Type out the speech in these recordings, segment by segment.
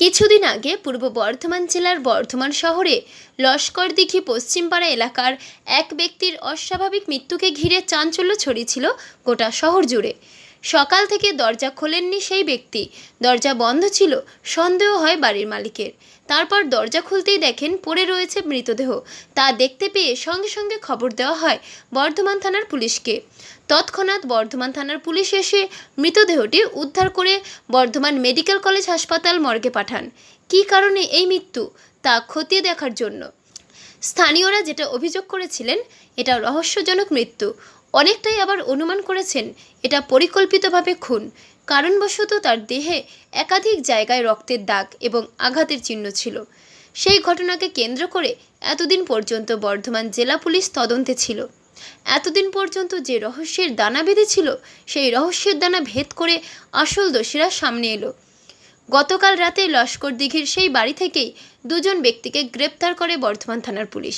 কিছুদিন আগে পূর্ব বর্ধমান জেলার বর্ধমান শহরে লস্করদিঘি পশ্চিমপাড়া এলাকার এক ব্যক্তির অস্বাভাবিক মৃত্যুকে ঘিরে চাঞ্চল্য ছড়িয়েছিল গোটা শহর জুড়ে। সকাল থেকে দরজা খোলেননি সেই ব্যক্তি। দরজা বন্ধ ছিল, সন্দেহ হয় বাড়ির মালিকের। তারপর দরজা খুলতেই দেখেন পড়ে রয়েছে মৃতদেহ। তা দেখতে পেয়ে সঙ্গে সঙ্গে খবর দেওয়া হয় বর্ধমান থানার পুলিশকে। তৎক্ষণাৎ বর্ধমান থানার পুলিশ এসে মৃতদেহটি উদ্ধার করে বর্ধমান মেডিকেল কলেজ হাসপাতাল মর্গে পাঠান। কী কারণে এই মৃত্যু? তা খতিয়ে দেখার জন্য। স্থানীয়রা যেটা অভিযোগ করেছিলেন, এটা রহস্যজনক মৃত্যু। অনেকটাই আবার অনুমান করেছেন, এটা পরিকল্পিতভাবে খুন। কারণবশত তার দেহে একাধিক জায়গায় রক্তের দাগ এবং আঘাতের চিহ্ন ছিল। সেই ঘটনাকে কেন্দ্র করে এতদিন পর্যন্ত বর্ধমান জেলা পুলিশ তদন্তে ছিল। এতদিন পর্যন্ত যে রহস্যের দানা বেঁধেছিল, সেই রহস্যের দানা ভেদ করে আসল দোষীরা সামনে এলো। গতকাল রাতে লস্কর দিঘির সেই বাড়ি থেকেই দুজন ব্যক্তিকে গ্রেপ্তার করে বর্ধমান থানার পুলিশ।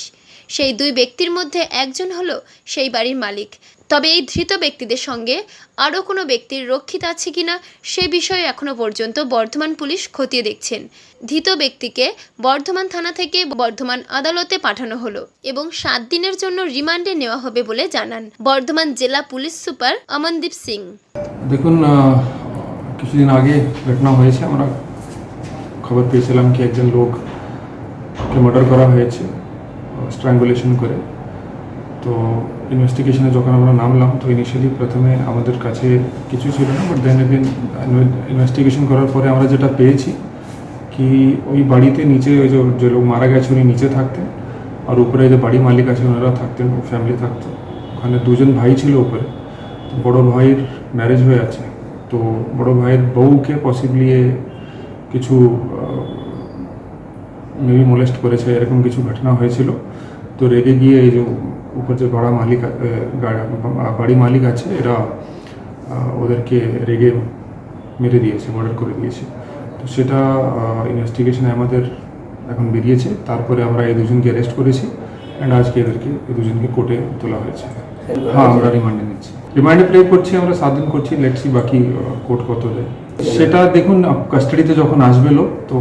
সেই দুই ব্যক্তির মধ্যে একজন হলো সেই বাড়ির মালিক। তবে এই ধৃত ব্যক্তিদের সঙ্গে আরও কোনো ব্যক্তির রক্ষিত আছে কিনা সে বিষয়ে এখনও পর্যন্ত বর্ধমান পুলিশ খতিয়ে দেখছেন। ধৃত ব্যক্তিকে বর্ধমান থানা থেকে বর্ধমান আদালতে পাঠানো হলো এবং সাত দিনের জন্য রিমান্ডে নেওয়া হবে বলে জানান বর্ধমান জেলা পুলিশ সুপার অমনদীপ সিং। দেখুন কিছুদিন আগে ঘটনা হয়েছে, আমরা খবর পেয়েছিলাম কি একজন লোককে মার্ডার করা হয়েছে স্ট্র্যাঙ্গুলেশন করে। তো ইনভেস্টিগেশনে যখন আমরা নামলাম, তো ইনিশিয়ালি প্রথমে আমাদের কাছে কিছু ছিল না বাট দেন এগেন ইনভেস্টিগেশন করার পরে আমরা যেটা পেয়েছি, কি ওই বাড়িতে নিচে ওই যে যে লোক মারা গেছে, উনি নিচে থাকতেন, আর উপরে যে বাড়ি মালিক আছে, ওনারা থাকতেন ফ্যামিলি থাকতো। ওখানে দুজন ভাই ছিল উপরে। বড় ভাইয়ের ম্যারেজ হয়ে আছে। তো বড় ভাইয়ের বউকে পসিবলি কিছু মেবি মোলেস্ট করেছে এরকম কিছু ঘটনা হয়েছিল। তো রেগে গিয়ে এই যে উপর যে বাড়া মালিক বাড়ি মালিক আছে এরা ওদেরকে রেগে মেরে দিয়েছে মার্ডার করে দিয়েছে। তো সেটা ইনভেস্টিগেশনে আমাদের এখন বেরিয়েছে। তারপরে আমরা এই দুজনকে অ্যারেস্ট করেছি অ্যান্ড আজকে এদেরকে এই দুজনকে কোর্টে তোলা হয়েছে। হ্যাঁ আমরা রিমান্ডে নিচ্ছি। রিমান্ডে প্লে করছি, আমরা সাত দিন করছি লেটসি বাকি কোর্ট কত দেয় সেটা দেখুন কাস্টাডিতে যখন আসবে লোক, তো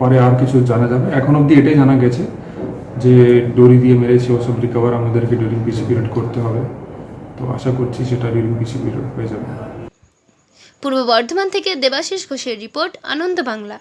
পরে আর কিছু জানা যাবে। এখন অবধি এটাই জানা গেছে যে ডোরি দিয়ে মেরেছে ওসব রিকভার আমাদেরকে ডিউরিং পিসি পিরিয়ড করতে হবে। তো আশা করছি সেটা ডিউরিং পিসি পিরিয়ড হয়ে যাবে। পূর্ব বর্ধমান থেকে দেবাশিস ঘোষের রিপোর্ট আনন্দ বাংলা।